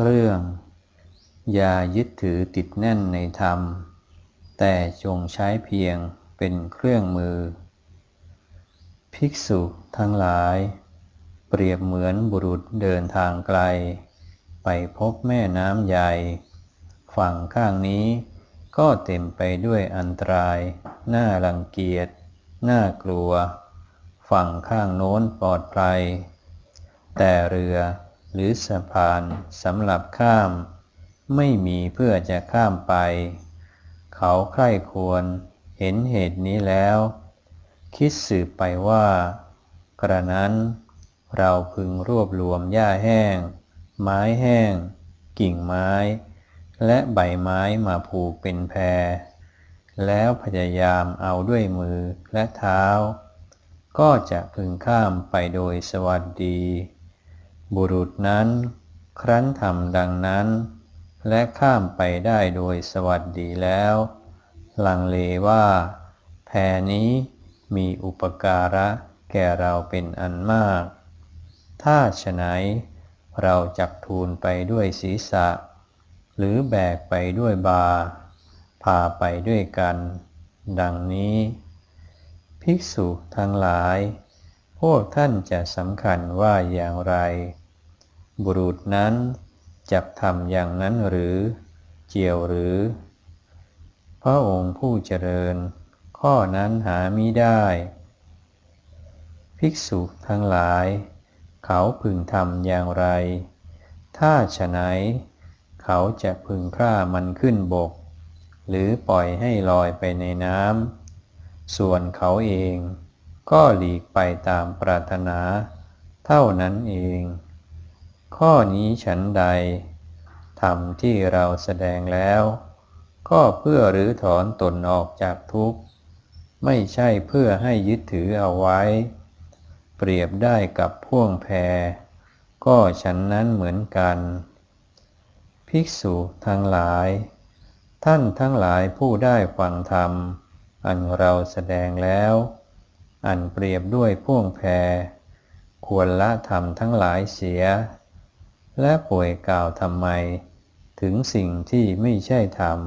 เรื่อง อย่ายึดถือติดแน่นในธรรม แต่จงใช้เพียงเป็นเครื่องมือ ภิกษุทั้งหลาย เปรียบเหมือนบุรุษเดินทางไกล ไปพบแม่น้ำใหญ่ ฝั่งข้างนี้ก็เต็มไปด้วยอันตราย น่ารังเกียจ น่ากลัว ฝั่งข้างโน้นปลอดภัย แต่เรือ หรือสะพานสำหรับข้าม ไม่มีเพื่อจะข้ามไป เขาใคร่ควรเห็นเหตุนี้แล้ว คิดสืบไปว่า กระนั้นเราพึงรวบรวมหญ้าแห้ง ไม้แห้ง กิ่งไม้ และใบไม้มาผูกเป็นแพร แล้วพยายามเอาด้วยมือและเท้า ก็จะพึงข้ามไปโดยสวัสดี บุรุษนั้น ครั้นทำดังนั้น และข้ามไปได้โดยสวัสดีแล้ว ลังเลว่า แพรนี้มีอุปการะแก่เราเป็นอันมาก ถ้าฉะไหนเราจักทูลไปด้วยศีรษะ หรือแบกไปด้วยบา พาไปด้วยกัน ดังนี้ ภิกษุทั้งหลาย พวกท่านจะสำคัญว่าอย่างไร บุรุษนั้นจักทำอย่างนั้นหรือเจียวหรือ พระองค์ผู้เจริญ ข้อนั้นหามิได้ ภิกษุทั้งหลาย เขาพึงทำอย่างไร ถ้าฉะไหน เขาจะพึงฆ่ามันขึ้นบก หรือปล่อยให้ลอยไปในน้ำส่วนเขาเองก็หลีกไปตามปรารถนา เท่านั้นเอง ข้อนี้ฉันใดธรรมที่เราแสดงแล้ว ก็เพื่อรื้อถอนตนออกจากทุกข์ ไม่ใช่เพื่อให้ยึดถือเอาไว้ เปรียบได้กับพ่วงแพร ก็ฉันนั้นเหมือนกัน ภิกษุทั้งหลาย ท่านทั้งหลายผู้ได้ฟังธรรม อันเราแสดงแล้ว อันเปรียบด้วยพ่วงแพร ควรละธรรมทั้งหลายเสีย และป่วยกล่าวทำไม ถึงสิ่งที่ไม่ใช่ธรรม